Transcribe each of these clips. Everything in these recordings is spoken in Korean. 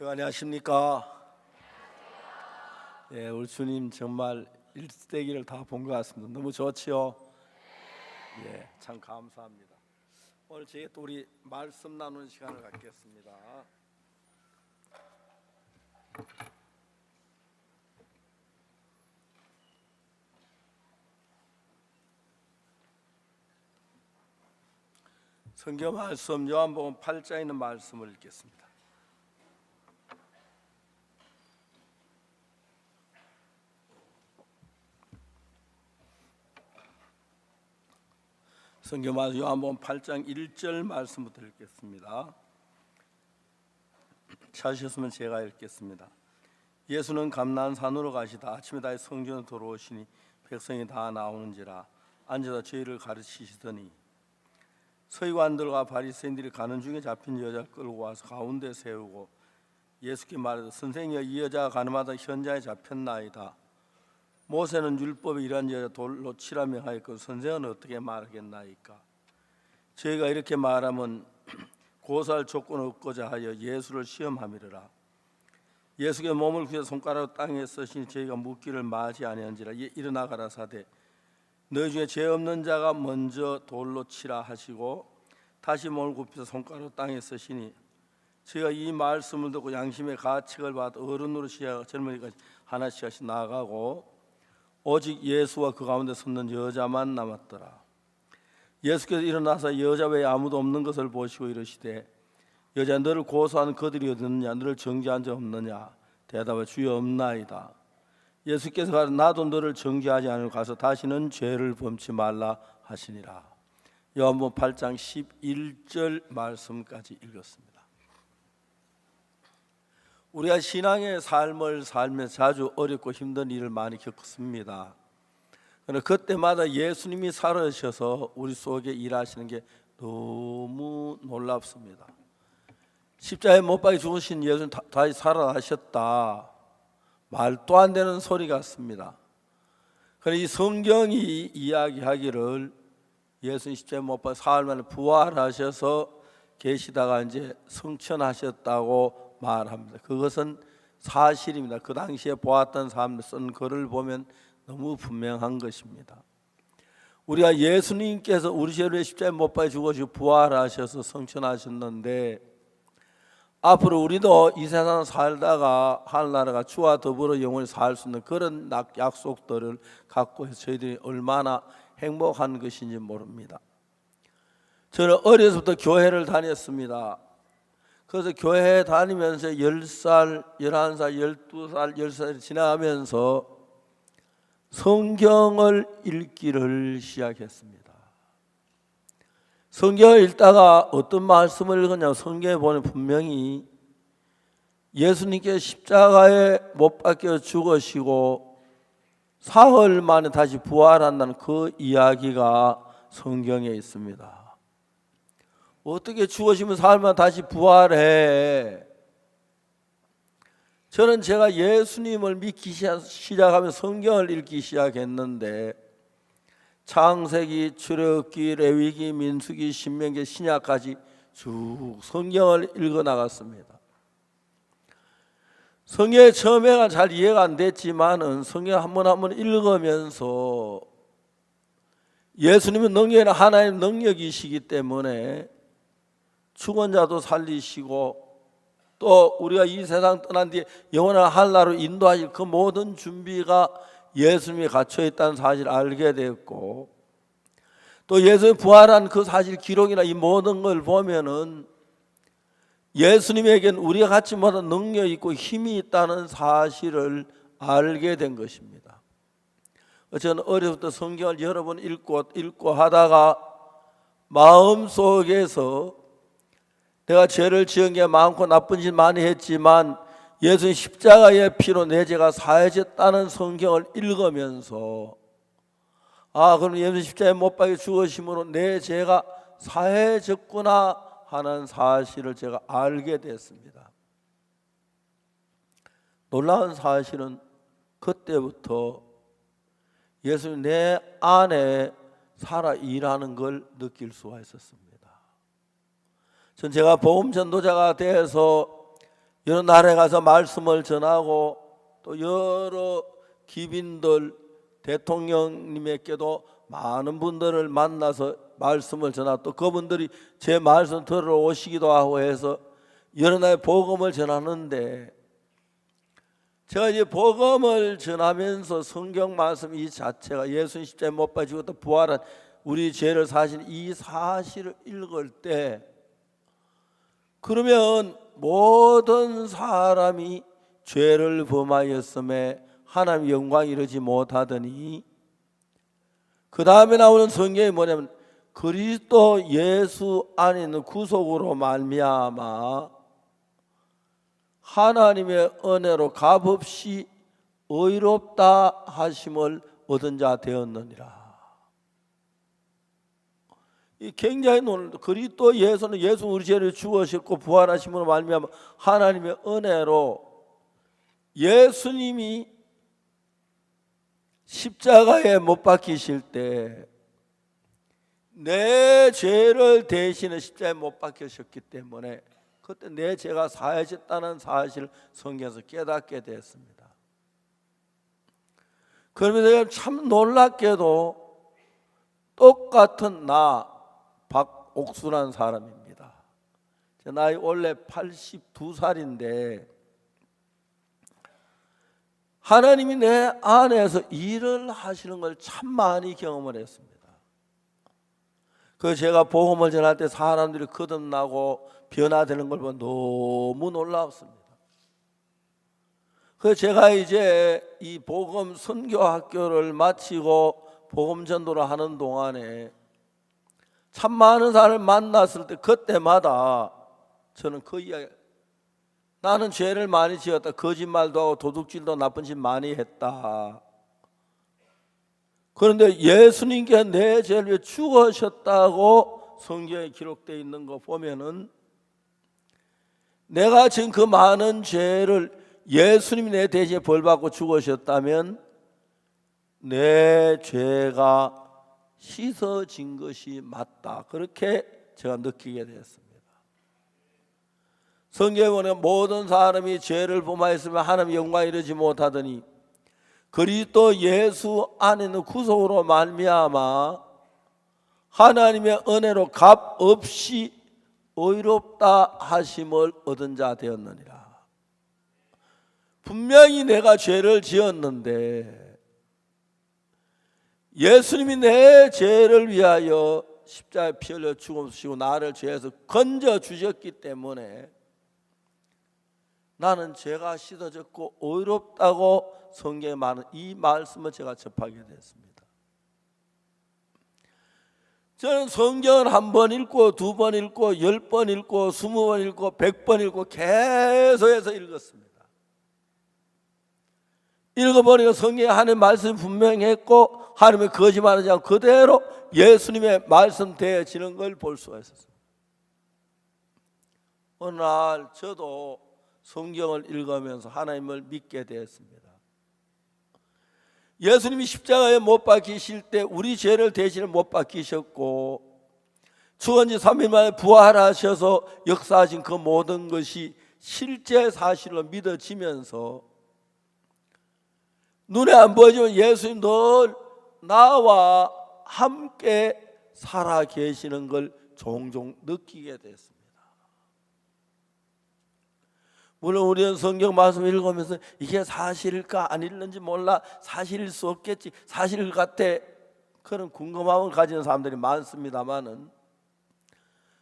여러분 안녕하십니까? 예, 우리 주님 정말 일대기를 다 본 것 같습니다. 너무 좋지요? 예, 참 감사합니다. 오늘 저희 또 우리 말씀 나누는 시간을 갖겠습니다. 성경 말씀 요한복음 8장에 있는 말씀을 읽겠습니다. 성경 말씀 요한복음 8장 1절 말씀부터 읽겠습니다. 찾으셨으면 제가 읽겠습니다. 예수는 감난 산으로 가시다 아침에 다시 성전에 들어오시니 백성이 다 나오는지라 앉아서 저희를 가르치시더니 서기관들과 바리새인들이 가는 중에 잡힌 여자를 끌고 와서 가운데 세우고 예수께 말하되 선생이여 이 여자가 가는 마다 현장에 잡혔나이다 모세는 율법에 이러한 여자 돌로 치라 명하였고 선생은 어떻게 말하겠나이까? 저희가 이렇게 말하면 고소할 조건을 얻고자 하여 예수를 시험함이라. 예수께 몸을 구해 손가락으로 땅에 쓰시니 저희가 묻기를 마지 아니한지라 예, 일어나 가라사대. 너희 중에 죄 없는 자가 먼저 돌로 치라 하시고 다시 몸을 굽혀 손가락으로 땅에 쓰시니 저희가 이 말씀을 듣고 양심의 가책을 받아 어른으로 시작 젊은이까지 하나씩 하씩 나아가고 오직 예수와 그 가운데 섰는 여자만 남았더라. 예수께서 일어나서 여자 외에 아무도 없는 것을 보시고 이르시되 여자 너를 고소하는 그들이 어디 있느냐 너를 정죄한 자 없느냐 대답해 주여 없나이다. 예수께서 가서 나도 너를 정죄하지 않을 가서 다시는 죄를 범치 말라 하시니라. 요한복음 8장 11절 말씀까지 읽었습니다. 우리가 신앙의 삶을 살면서 자주 어렵고 힘든 일을 많이 겪습니다. 그러나 그때마다 예수님이 살아셔서 우리 속에 일하시는 게 너무 놀랍습니다. 십자가에 못 박혀 죽으신 예수님 다- 다시 살아나셨다. 말도 안 되는 소리 같습니다. 그러나 이 성경이 이야기하기를 예수님 십자가에 못 박혀 사흘 만에 부활하셔서 계시다가 이제 성천하셨다고 말합니다. 그것은 사실입니다. 그 당시에 보았던 사람들 쓴 글을 보면 너무 분명한 것입니다. 우리가 예수님께서 우리 죄를 십자가에 못 박혀 죽으시고 부활하셔서 성천하셨는데 앞으로 우리도 이 세상 살다가 하늘나라가 주와 더불어 영원히 살 수 있는 그런 낙- 약속들을 갖고 해서 저희들이 얼마나 행복한 것인지 모릅니다. 저는 어려서부터 교회를 다녔습니다. 그래서 교회 다니면서 10살, 11살, 12살, 10살이 지나가면서 성경을 읽기를 시작했습니다. 성경을 읽다가 어떤 말씀을 읽었냐면 성경에 보면 분명히 예수님께 십자가에 못 박혀 죽으시고 사흘 만에 다시 부활한다는 그 이야기가 성경에 있습니다. 어떻게 사흘 만에 다시 부활해? 저는 제가 예수님을 믿기 시작하면 성경을 읽기 시작했는데 창세기, 출애굽기, 레위기, 민수기, 신명기, 신약까지 쭉 성경을 읽어 나갔습니다. 성경의 처음에가 잘 이해가 안 됐지만은 성경 한 번 한 번 읽으면서 예수님은 능력이 하나의 능력이시기 때문에 죽은 자도 살리시고 또 우리가 이 세상 떠난 뒤에 영원한 하늘나라로 인도하실 그 모든 준비가 예수님이 갇혀 있다는 사실을 알게 되었고 또 예수님 부활한 그 사실 기록이나 이 모든 걸 보면은 예수님에겐 우리가 갖지 못한 능력이 있고 힘이 있다는 사실을 알게 된 것입니다. 저는 어려서부터 성경을 여러 번 읽고 읽고 하다가 마음 속에서 내가 죄를 지은 게 많고 나쁜 짓 많이 했지만 예수님 십자가의 피로 내 죄가 사해졌다는 성경을 읽으면서 아 그럼 예수님 십자가에 못 박혀 죽으심으로 내 죄가 사해졌구나 하는 사실을 제가 알게 됐습니다. 놀라운 사실은 그때부터 예수님 내 안에 살아 일하는 걸 느낄 수가 있었습니다. 전 제가 보험 전도자가 돼서 여러 나라에 가서 말씀을 전하고 또 여러 기빈들 대통령님에게도 많은 분들을 만나서 말씀을 전하고 또 그분들이 제 말씀 들으러 오시기도 하고 해서 여러 나라에 복음을 전하는데 제가 이제 복음을 전하면서 성경 말씀 이 자체가 예수님 십자에 못 박히고 또 부활한 우리 죄를 사신 이 사실을 읽을 때 그러면 모든 사람이 죄를 범하였음에 하나님 영광 이르지 못하더니 그 다음에 나오는 성경이 뭐냐면 그리스도 예수 안에 있는 구속으로 말미암아 하나님의 은혜로 값없이 의롭다 하심을 얻은 자 되었느니라. 이 굉장히 놀랍다. 그리스도 예수는 예수 우리 죄를 죽으셨고 부활하심으로 말미암아 하나님의 은혜로 예수님이 십자가에 못 박히실 때 내 죄를 대신해 십자가에 못 박히셨기 때문에 그때 내 죄가 사해졌다는 사실을 성경에서 깨닫게 됐습니다. 그러면서 참 놀랍게도 똑같은 나 박옥수라는 사람입니다. 제 나이 원래 82살인데 하나님이 내 안에서 일을 하시는 걸 참 많이 경험을 했습니다. 그 제가 복음을 전할 때 사람들이 거듭나고 변화되는 걸 보면 너무 놀라웠습니다. 그 제가 이제 이 복음 선교 학교를 마치고 복음 전도를 하는 동안에 참 많은 사람을 만났을 때 그때마다 저는 그 이야기 나는 죄를 많이 지었다 거짓말도 하고 도둑질도 나쁜 짓 많이 했다. 그런데 예수님께 내 죄를 위해 죽으셨다고 성경에 기록되어 있는 거 보면은 내가 지금 그 많은 죄를 예수님이 내 대신에 벌 받고 죽으셨다면 내 죄가 씻어진 것이 맞다. 그렇게 제가 느끼게 되었습니다. 성경에 보면 모든 사람이 죄를 범하였으면 하나님 영광 이르지 못하더니 그리스도 예수 안에 있는 구속으로 말미암아 하나님의 은혜로 값 없이 의롭다 하심을 얻은 자 되었느니라. 분명히 내가 죄를 지었는데 예수님이 내 죄를 위하여 십자가에 피 흘려 죽으시고 나를 죄에서 건져 주셨기 때문에 나는 죄가 씻어졌고 의롭다고 성경에 많은 이 말씀을 제가 접하게 됐습니다. 저는 성경을 한 번 읽고 두 번 읽고 열 번 읽고 스무 번 읽고 백 번 읽고 계속해서 읽었습니다. 읽어보니까 성경에 하나님 말씀 분명했고 하나님의 거짓말하지 않고 그대로 예수님의 말씀 되어지는 걸 볼 수가 있었습니다. 어느 날 저도 성경을 읽으면서 하나님을 믿게 되었습니다. 예수님이 십자가에 못 박히실 때 우리 죄를 대신에 못 박히셨고 죽은 지 3일 만에 부활하셔서 역사하신 그 모든 것이 실제 사실로 믿어지면서 눈에 안 보이지만 예수님 늘 나와 함께 살아 계시는 걸 종종 느끼게 됐습니다. 물론 우리는 성경 말씀 읽으면서 이게 사실일까 아닐는지 몰라 사실일 수 없겠지 사실일 같아 그런 궁금함을 가지는 사람들이 많습니다만은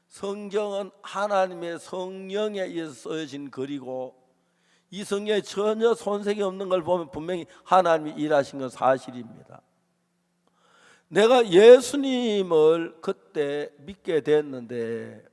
성경은 하나님의 성령에 의해서 써진 글이고 이 성경에 전혀 손색이 없는 걸 보면 분명히 하나님이 일하신 건 사실입니다. 내가 예수님을 그때 믿게 됐는데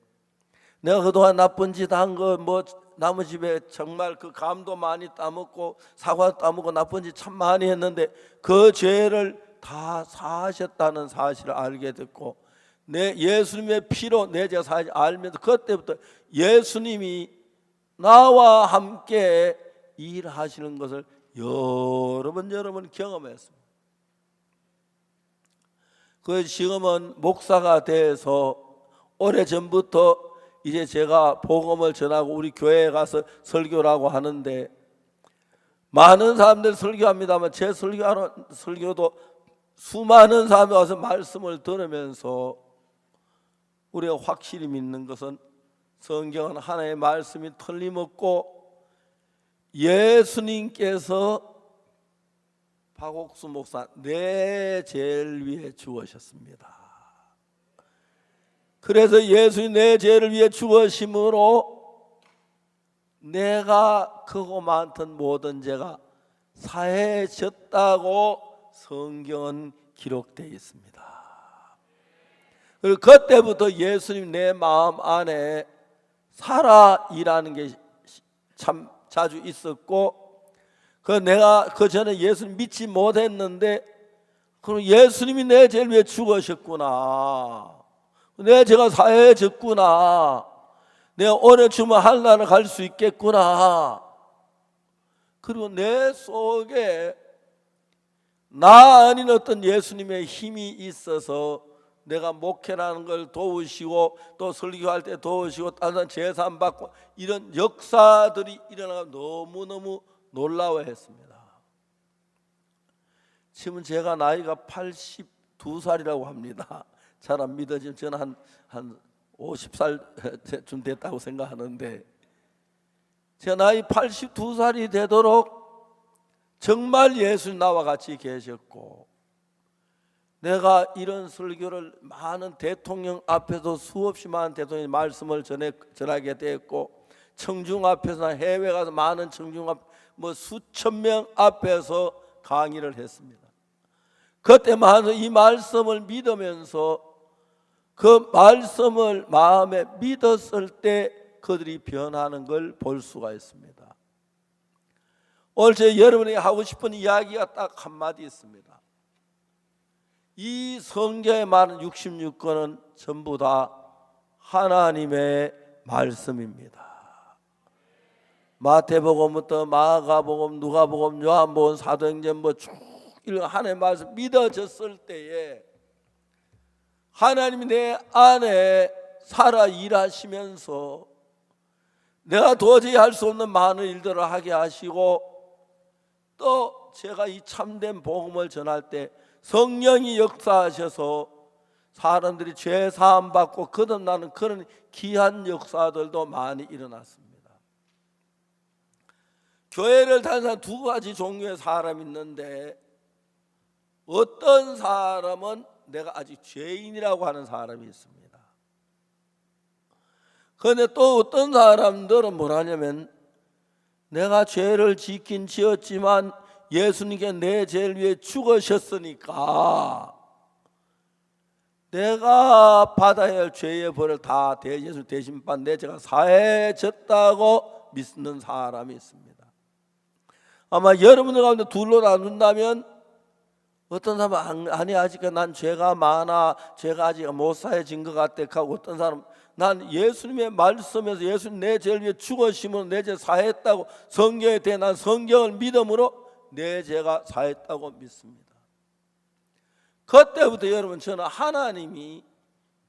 내가 그동안 나쁜 짓 한 거뭐 남의 집에 정말 그 감도 많이 따먹고 사과 따먹고 나쁜 짓 참 많이 했는데 그 죄를 다 사하셨다는 사실을 알게 됐고 내 예수님의 피로 내 죄가 사하지 알면서 그때부터 예수님이 나와 함께 일하시는 것을 여러 번 여러 번 경험했습니다. 그 지금은 목사가 돼서 오래 전부터 이제 제가 복음을 전하고 우리 교회에 가서 설교라고 하는데 많은 사람들 설교합니다만 제 설교하는 설교도 수많은 사람이 와서 말씀을 들으면서 우리가 확실히 믿는 것은 성경은 하나의 말씀이 틀림없고 예수님께서 박옥수 목사 내 죄를 위해 죽으셨습니다. 그래서 예수님 내 죄를 위해 죽으심으로 내가 크고 많던 모든 죄가 사해졌다고 성경은 기록되어 있습니다. 그리고 그때부터 예수님 내 마음 안에 살아이라는 게 참 자주 있었고 그 내가 그 전에 예수님 믿지 못했는데 그럼 예수님이 내 죄를 위해 죽으셨구나. 내 죄가 사해졌구나. 내가 오늘 주면 한나를 갈수 있겠구나. 그리고 내 속에 나 아닌 어떤 예수님의 힘이 있어서 내가 목회라는 걸 도우시고 또 설교할 때 도우시고 다른 재산 받고 이런 역사들이 일어나가 너무너무 놀라워했습니다. 지금 제가 나이가 82살이라고 합니다. 잘 안 믿어지면 저는 한, 한 50살쯤 됐다고 생각하는데 제 나이 82살이 되도록 정말 예수님 나와 같이 계셨고 내가 이런 설교를 많은 대통령 앞에서 수없이 많은 대통령 말씀을 전해 전하게 되었고 청중 앞에서나 해외 가서 많은 청중 앞 뭐 수천 명 앞에서 강의를 했습니다. 그때만 이 말씀을 믿으면서 그 말씀을 마음에 믿었을 때 그들이 변하는 걸 볼 수가 있습니다. 오늘 제 여러분에게 하고 싶은 이야기가 딱 한마디 있습니다. 이 성경에 많은 66권은 전부 다 하나님의 말씀입니다. 마태복음부터 마가복음, 누가복음, 요한복음, 사도행전 뭐쭉 하나님의 말씀 믿어졌을 때에 하나님이 내 안에 살아 일하시면서 내가 도저히 할 수 없는 많은 일들을 하게 하시고 또 제가 이 참된 복음을 전할 때 성령이 역사하셔서 사람들이 죄 사함 받고 거듭나는 그런 귀한 역사들도 많이 일어났습니다. 교회를 다니는 두 가지 종류의 사람이 있는데 어떤 사람은 내가 아직 죄인이라고 하는 사람이 있습니다. 그런데 또 어떤 사람들은 뭐라냐면 내가 죄를 지킨 지었지만 예수님께 내 죄를 위해 죽으셨으니까 내가 받아야 할 죄의 벌을 다 예수 대신 받내 제가 사해졌다고 믿는 사람이 있습니다. 아마 여러분들 가운데 둘로 나눈다면 어떤 사람은 아니 아직 난 죄가 많아 죄가 아직 못 사해진 것 같아 하고 어떤 사람 난 예수님의 말씀에서 예수님 내 죄를 위해 죽으심으로 내 죄 사했다고 성경에 대해 난 성경을 믿음으로 내 죄가 사했다고 믿습니다. 그때부터 여러분 저는 하나님이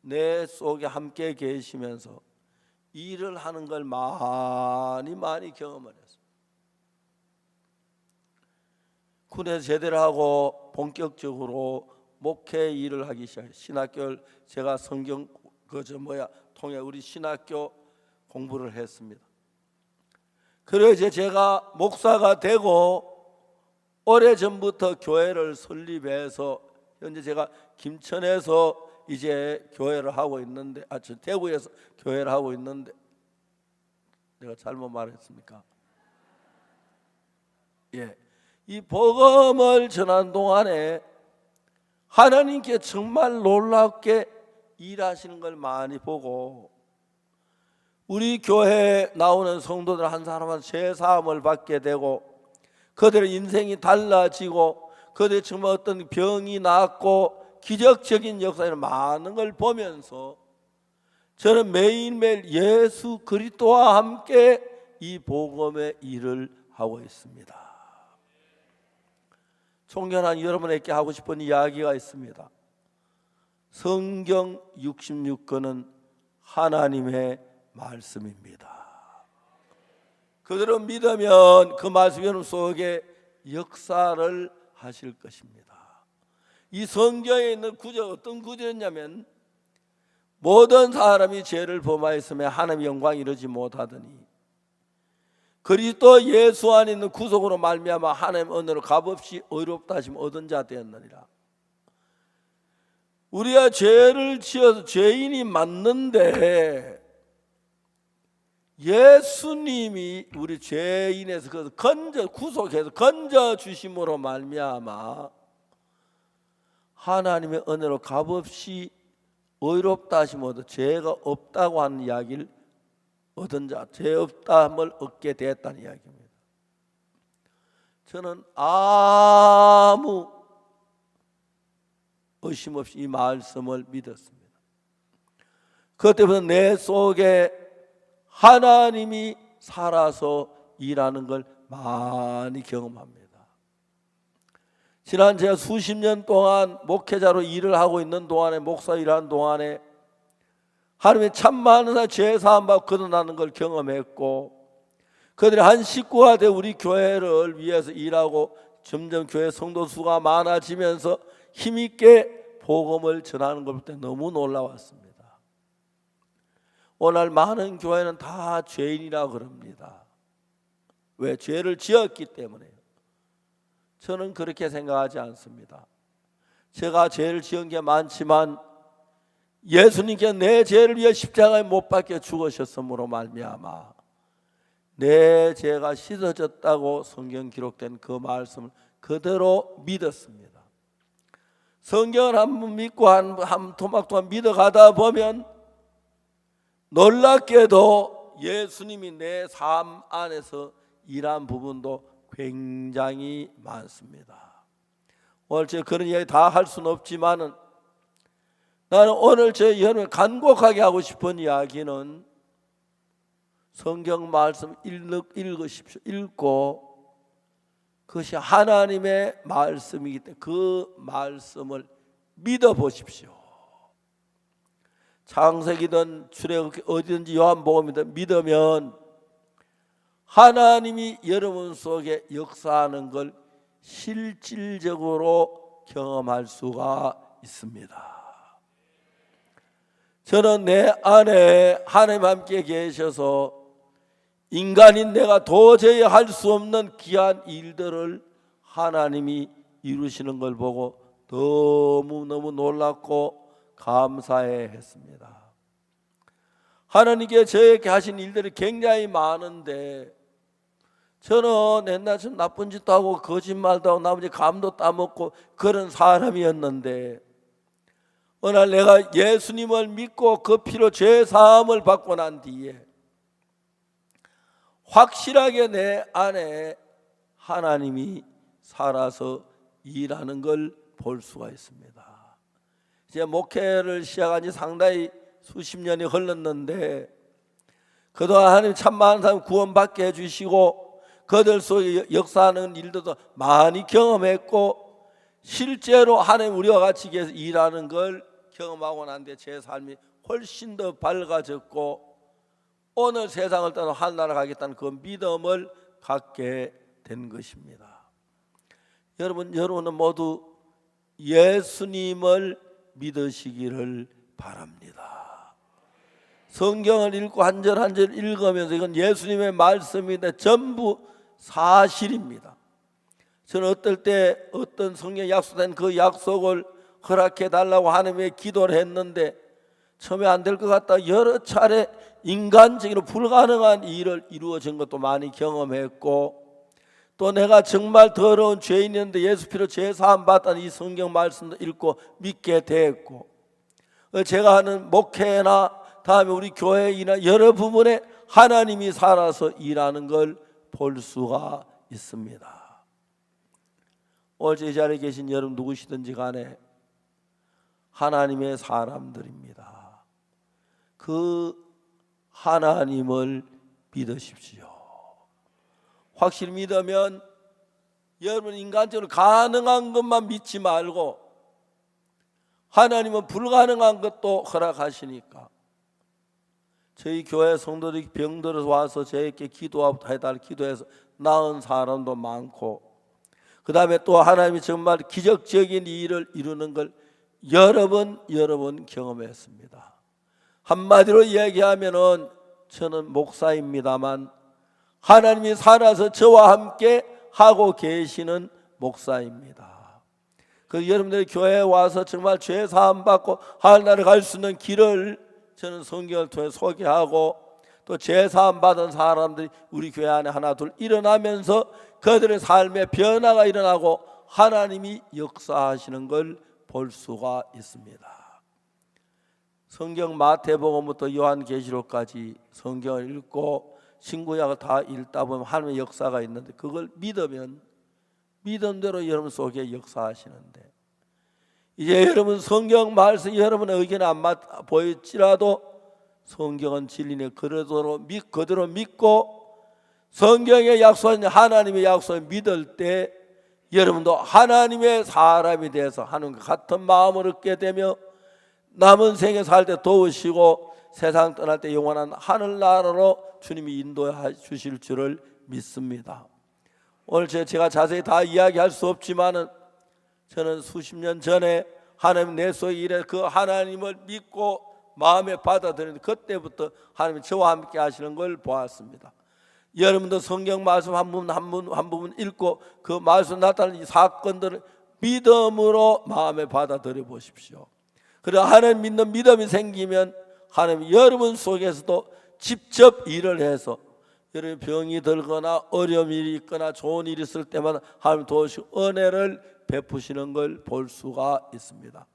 내 속에 함께 계시면서 일을 하는 걸 많이 많이 경험을 했습니다. 군에서 제대를 하고 본격적으로 목회 일을 하기 시작. 신학교를 제가 성경 그저 뭐야 통해 우리 신학교 공부를 했습니다. 그래 이제 제가 목사가 되고 오래 전부터 교회를 설립해서 현재 제가 김천에서 이제 교회를 하고 있는데 아 저 대구에서 교회를 하고 있는데 내가 잘못 말했습니까? 예. 이 복음을 전한 동안에 하나님께 정말 놀랍게 일하시는 걸 많이 보고 우리 교회에 나오는 성도들 한 사람은 죄 사함을 받게 되고 그들의 인생이 달라지고 그들의 정말 어떤 병이 낫고 기적적인 역사를 많은 걸 보면서 저는 매일매일 예수 그리스도와 함께 이 복음의 일을 하고 있습니다. 존경한 여러분에게 하고 싶은 이야기가 있습니다. 성경 66권은 하나님의 말씀입니다. 그대로 믿으면 그 말씀 여러분 속에 역사를 하실 것입니다. 이 성경에 있는 구절 어떤 구절이냐면 모든 사람이 죄를 범하였으며 하나님의 영광 이루지 못하더니 그리스도 예수 안에 있는 구속으로 말미암아 하나님 은혜로 값없이 의롭다 하심 얻은 자 되었느니라. 우리가 죄를 지어서 죄인이 맞는데 예수님이 우리 죄인에서 그 건져 구속해서 건져 주심으로 말미암아 하나님의 은혜로 값없이 의롭다 하심으로 죄가 없다고 하는 이야기를 얻은 자, 죄 없다함을 얻게 되었다는 이야기입니다. 저는 아무 의심 없이 이 말씀을 믿었습니다. 때문에 내 속에 하나님이 살아서 일하는 걸 많이 경험합니다. 지난 제가 수십 년 동안 목회자로 일을 하고 있는 동안에 목사 일하는 동안에 하나님의 참 많은 죄 사함 받고 거듭나는 걸 경험했고 그들이 한 식구가 돼 우리 교회를 위해서 일하고 점점 교회 성도 수가 많아지면서 힘있게 복음을 전하는 걸볼때 너무 놀라웠습니다. 오늘 많은 교회는 다 죄인이라 그럽니다. 왜 죄를 지었기 때문에요. 저는 그렇게 생각하지 않습니다. 제가 죄를 지은 게 많지만 예수님께 내 죄를 위해 십자가에 못 박혀 죽으셨으므로 말미암아 내 죄가 씻어졌다고 성경 기록된 그 말씀을 그대로 믿었습니다. 성경을 한 번 믿고 한, 한 토막 동안 믿어가다 보면 놀랍게도 예수님이 내 삶 안에서 일한 부분도 굉장히 많습니다. 오늘 제가 그런 이야기 다 할 수는 없지만은 나는 오늘 제 여러분 간곡하게 하고 싶은 이야기는 성경 말씀 읽, 읽으십시오. 읽고 그것이 하나님의 말씀이기 때문에 그 말씀을 믿어 보십시오. 창세기든 출애굽기 어디든지 요한복음이든 믿으면 하나님이 여러분 속에 역사하는 걸 실질적으로 경험할 수가 있습니다. 저는 내 안에 하나님 함께 계셔서 인간인 내가 도저히 할 수 없는 귀한 일들을 하나님이 이루시는 걸 보고 너무너무 놀랐고 감사해 했습니다. 하나님께 저에게 하신 일들이 굉장히 많은데 저는 옛날 좀 나쁜 짓도 하고 거짓말도 하고 나머지 감도 따먹고 그런 사람이었는데 어느 날 내가 예수님을 믿고 그 피로 죄 사함을 받고 난 뒤에 확실하게 내 안에 하나님이 살아서 일하는 걸 볼 수가 있습니다. 이제 목회를 시작한 지 상당히 수십 년이 흘렀는데 그동안 하나님 참 많은 사람 구원받게 해주시고 그들 속에 역사하는 일들도 많이 경험했고 실제로 하나님 우리와 같이 일하는 걸 경험하고 난데 제 삶이 훨씬 더 밝아졌고 오늘 세상을 떠나 하나나라 가겠다는 그 믿음을 갖게 된 것입니다. 여러분, 여러분은 모두 예수님을 믿으시기를 바랍니다. 성경을 읽고 한 절 한 절 읽으면서 이건 예수님의 말씀인데 전부 사실입니다. 저는 어떨 때 어떤 성경 약속된 그 약속을 허락해 달라고 하나님께 기도를 했는데 처음에 안 될 것 같다 여러 차례 인간적으로 불가능한 일을 이루어진 것도 많이 경험했고 또 내가 정말 더러운 죄인이었는데 예수 피로 죄 사함 받다는 이 성경 말씀도 읽고 믿게 됐고 제가 하는 목회나 다음에 우리 교회이나 여러 부분에 하나님이 살아서 일하는 걸 볼 수가 있습니다. 오늘 제 자리에 계신 여러분 누구시든지 간에 하나님의 사람들입니다. 그 하나님을 믿으십시오. 확실히 믿으면 여러분 인간적으로 가능한 것만 믿지 말고 하나님은 불가능한 것도 허락하시니까 저희 교회 성도들이 병들어서 와서 저에게 기도해달 기도해서 나은 사람도 많고 그 다음에 또 하나님이 정말 기적적인 일을 이루는 걸 여러 번 여러 번 경험했습니다. 한마디로 이야기하면은 저는 목사입니다만 하나님이 살아서 저와 함께 하고 계시는 목사입니다. 그 여러분들이 교회에 와서 정말 죄 사함 받고 하늘나라 갈수 있는 길을 저는 성경을 통해 소개하고 또 죄 사함 받은 사람들이 우리 교회 안에 하나 둘 일어나면서 그들의 삶에 변화가 일어나고 하나님이 역사하시는 걸 볼 수가 있습니다. 성경 마태복음부터 요한계시록까지 성경을 읽고 신구약을 다 읽다 보면 하나님의 역사가 있는데 그걸 믿으면 믿음대로 여러분 속에 역사하시는데. 이제 여러분 성경 말씀 여러분의 의견 안맞 보일지라도 성경은 진리니 그대로 믿 그대로 믿고 성경의 약속은 하나님의 약속을 믿을 때 여러분도 하나님의 사람이 돼서 하나님과 같은 마음을 얻게 되며 남은 생에 살 때 도우시고 세상 떠날 때 영원한 하늘나라로 주님이 인도해 주실 줄을 믿습니다. 오늘 제- 제가 자세히 다 이야기할 수 없지만은 저는 수십 년 전에 하나님 내 속에 일해 그 하나님을 믿고 마음에 받아들이는 그때부터 하나님이 저와 함께 하시는 걸 보았습니다. 여러분도 성경 말씀 한 부분 한 부분 한 부분 읽고 그 말씀 이 사건들을 믿음으로 마음에 받아들여 보십시오. 그래 하나님 믿는 믿음이 생기면 하나님 여러분 속에서도 직접 일을 해서 여러분 병이 들거나 어려운 일이 있거나 좋은 일이 있을 때마다 하나님 도우시고 은혜를 베푸시는 걸 볼 수가 있습니다.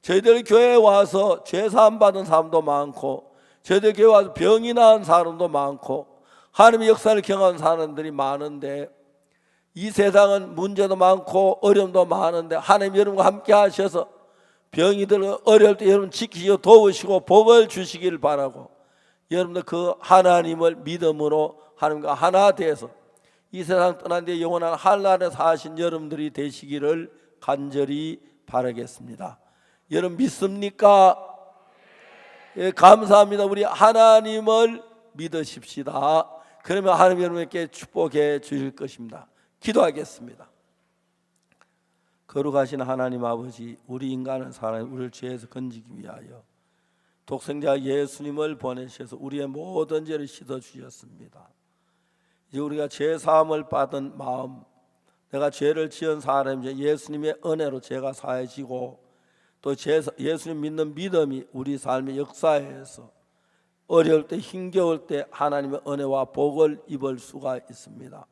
저희들 교회에 와서 죄 사함 받은 사람도 많고 저희들 교회 와서 병이 나은 사람도 많고 하나님의 역사를 경험한 사람들이 많은데 이 세상은 문제도 많고 어려움도 많은데 하나님 여러분과 함께 하셔서 병이 들고 어려울 때 여러분 지키시고 도우시고 복을 주시길 바라고 여러분들 그 하나님을 믿음으로 하나님과 하나 돼서 이 세상 떠난 데 영원한 한란에 사신 여러분들이 되시기를 간절히 바라겠습니다. 여러분 믿습니까? 예, 감사합니다. 우리 하나님을 믿으십시다. 그러면 하나님 여러분께 축복해 주실 것입니다. 기도하겠습니다. 거룩하신 하나님 아버지, 우리 인간은 사람 우리를 죄에서 건지기 위하여 독생자 예수님을 보내셔서 우리의 모든 죄를 씻어 주셨습니다. 이제 우리가 죄 사함을 받은 마음, 내가 죄를 지은 사람 이제 예수님의 은혜로 죄가 사해지고 또 제- 예수님 믿는 믿음이 우리 삶의 역사에서 어려울 때 힘겨울 때 하나님의 은혜와 복을 입을 수가 있습니다.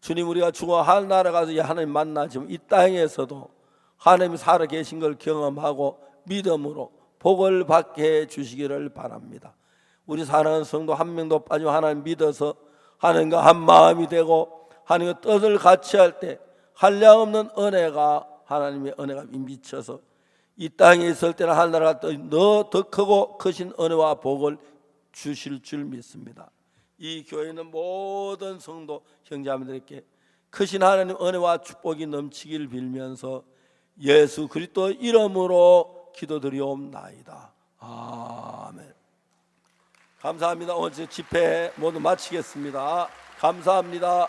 주님 우리가 죽어 하나나라 가서 이 하나님 만나지만 이 땅에서도 하나님이 살아 계신 걸 경험하고 믿음으로 복을 받게 해 주시기를 바랍니다. 우리 사랑하는 성도 한 명도 빠지고 하나님 믿어서 하나님과 한 마음이 되고 하나님과 뜻을 같이 할 때 한량없는 은혜가 하나님의 은혜가 미쳐서 이 땅에 있을 때는 하늘나라가 더더 크고 크신 은혜와 복을 주실 줄 믿습니다. 이 교회 있는 모든 성도 형제자매들에게 크신 하나님 은혜와 축복이 넘치길 빌면서 예수 그리스도 이름으로 기도드리옵나이다. 아멘. 감사합니다. 오늘 제 집회 모두 마치겠습니다. 감사합니다.